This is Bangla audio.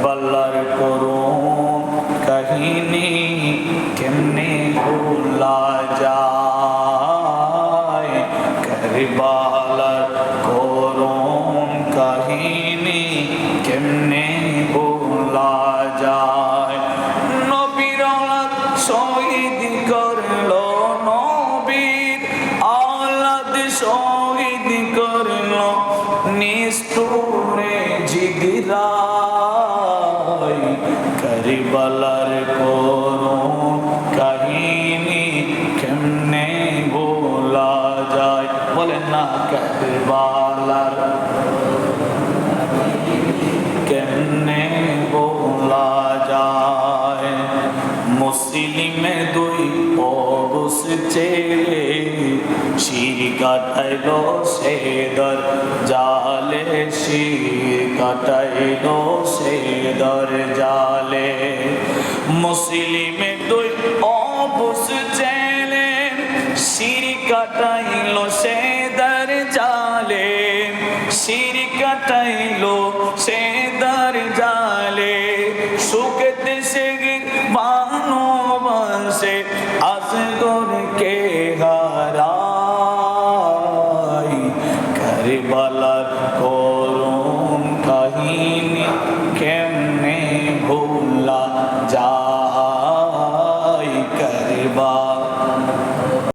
কারবালার করুন কাহিনী কেমনে ভোলা যায়? কারবালার করুন কাহিনী কেমনে ভোলা যায়? নবীর শহীদ করল নবীর আওলাদ শহীদ করল নিষ্ঠুরে জিগরাই কারবালার করুন কাহিনী কেমনে ভোলা যায়? বলেন না, কারবালার কেমনে বলা যায়? মুসলিমে দুই অবস চেলে শির কাটাইল সেদর জালে শির কাটাইল সেদর জালে। মুসলিমে দুই অবুস জেলে, শির কাটাইল সেদর জালে। শির কাটাইল সেদর জালে। সুখেতে সে বানো বাসে আজ গর নির্বা